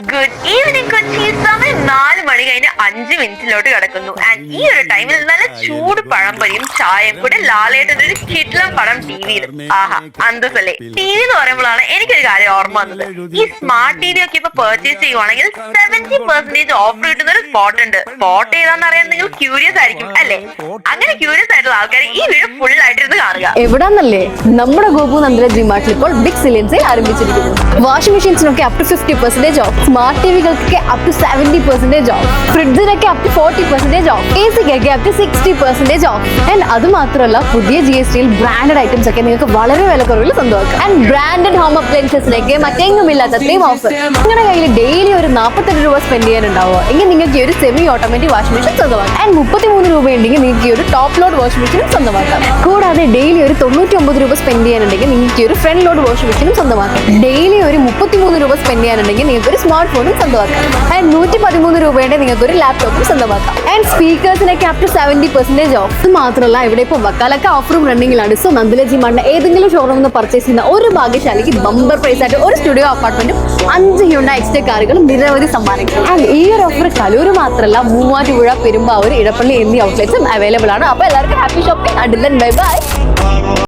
Good evening Kochi சமயம் நாலு மணி അഞ്ച് മിനിറ്റിലോട്ട് കിടക്കുന്നു. ആൻഡ് ഈ ഒരു ടൈമിൽ നല്ല ചൂട് പഴംപൊരിയും ചായയും കൂടെ ലാലേട്ടന്റെ ഒരു കിട്ലം പടം ടി വിയിൽ ആഹാ അന്തസല്ലേ ടി വി എന്ന് പറയുമ്പോഴാണ് എനിക്കൊരു കാര്യം ഓർമ്മ വന്നത്. ഈ സ്മാർട്ട് ടി വി ഒക്കെ ഇപ്പൊ പെർച്ചേസ് ചെയ്യുവാണെങ്കിൽ സെവന്റി പെർസെന്റേജ് ഓഫർ കിട്ടുന്ന ഒരു സ്പോട്ട് ഉണ്ട്. സ്പോട്ട് ഏതാന്ന് അറിയാൻ നിങ്ങൾ ക്യൂരിയസ് ആയിരിക്കും അല്ലേ? അങ്ങനെ ക്യൂരിയസ് ആയിട്ടുള്ള ആൾക്കാർ ഈ വീഡിയോ ഫുൾ ആയിട്ട് ആയിട്ടിരുന്ന് കാണുക. എവിടാന്നല്ലേ? നമ്മുടെ ഗോപു നന്ദിര ജിമാർട്ടിൽ ഇപ്പോൾ ബിഗ് സിലിയൻ ആരംഭിച്ചിരിക്കുന്നു. Washing മെഷീൻസിനൊക്കെ up to fifty percentage off smart T വികൾക്കൊക്കെ up to seventy percentage off ഫ്രിഡ്ജിനൊക്കെ up to forty percentage off A സിക്കൊക്കെ up to sixty percentage off and അത് മാത്രമല്ല പുതിയ ജി എസ് ടിയിൽ ബ്രാൻഡഡ് ഐറ്റംസ് ഒക്കെ നിങ്ങൾക്ക് വളരെ വിലക്കുറവിൽ സ്വന്തമാക്കാം. ആൻഡ് ബ്രാൻഡഡ് ഹോം അപ്ലയൻസസിലേക്ക് മറ്റെങ്ങും ഇല്ലാത്ത അത്രയും ഓഫർ നിങ്ങളുടെ കയ്യിൽ ഡെയിലി ഒരു നാൽപ്പത്തെട്ട് രൂപ സ്പെൻഡ് ചെയ്യാനുണ്ടാവുക. എങ്കിൽ നിങ്ങൾക്ക് ഈ ഒരു സെമി ഓട്ടോമാറ്റിക് വാഷിംഗ് മെഷീൻ സ്വന്തമാക്കാം. ആൻഡ് മുപ്പത്തിമൂന്ന് രൂപ ഉണ്ടെങ്കിൽ നിങ്ങൾക്ക് ഈ ഒരു ടോപ്പ് ലോഡ് വാഷിംഗ് മെഷീനും സ്വന്തമാക്കാം. കൂടാതെ ഡെയിലി ഒരു തൊണ്ണൂറ്റി ഒമ്പത് രൂപ സ്പെൻഡ് ചെയ്യാനുണ്ടെങ്കിൽ നിങ്ങൾക്ക് ഒരു ഫ്രണ്ട് ലോഡ് വാഷിംഗ് മെഷീനും സ്വന്തമാക്കാം. ഡെയിലി ഒരു മുപ്പത്തിമൂന്ന് രൂപ സ്പെൻഡ് ചെയ്യാനുണ്ടെങ്കിൽ നിങ്ങൾക്ക് ഒരു സ്മാർട്ട് ഫോണും സ്വന്തമാക്കാം. ആൻഡ് നൂറ്റി പതിമൂന്ന് രൂപയുടെ നിങ്ങൾക്ക് ഒരു ലാപ്ടോപ്പും സ്വന്തമാക്കാം. And സ്പീക്കേഴ്സിനൊക്കെ up to seventy percentage off ഇത് മാത്രമല്ല ഇവിടെ ഇപ്പോൾ വക്കാലൊക്കെ ഓഫറും റണ്ണിങ്ങിലാണ് സോ നന്ദലജി മണ്ണ ഏതെങ്കിലും ഷോറൂമിൽ നിന്ന് പർച്ചേസ് ചെയ്യുന്ന ഒരു ഭാഗ്യശാലിക്ക് ബമ്പർ പ്രൈസ് ആയിട്ട് ഒരു സ്റ്റുഡിയോ അപ്പാർട്ട്മെന്റും അഞ്ച് ഹ്യൂണ്ട എക്സ്റ്റേ കാറുകളും നിരവധി സമ്മാനിക്കും ആൻഡ് ഈ ഒരു ഓഫർ കലൂർ മാത്രമല്ല മൂവാറ്റുപുഴ പെരുമ്പാവൂർ ഇടപ്പള്ളി എന്നീ ഔട്ട്ലെറ്റ്സും അവൈലബിൾ ആണ്. അപ്പോൾ എല്ലാവർക്കും ഹാപ്പി ഷോപ്പിംഗ് അഡിലൻ ബൈ ബൈ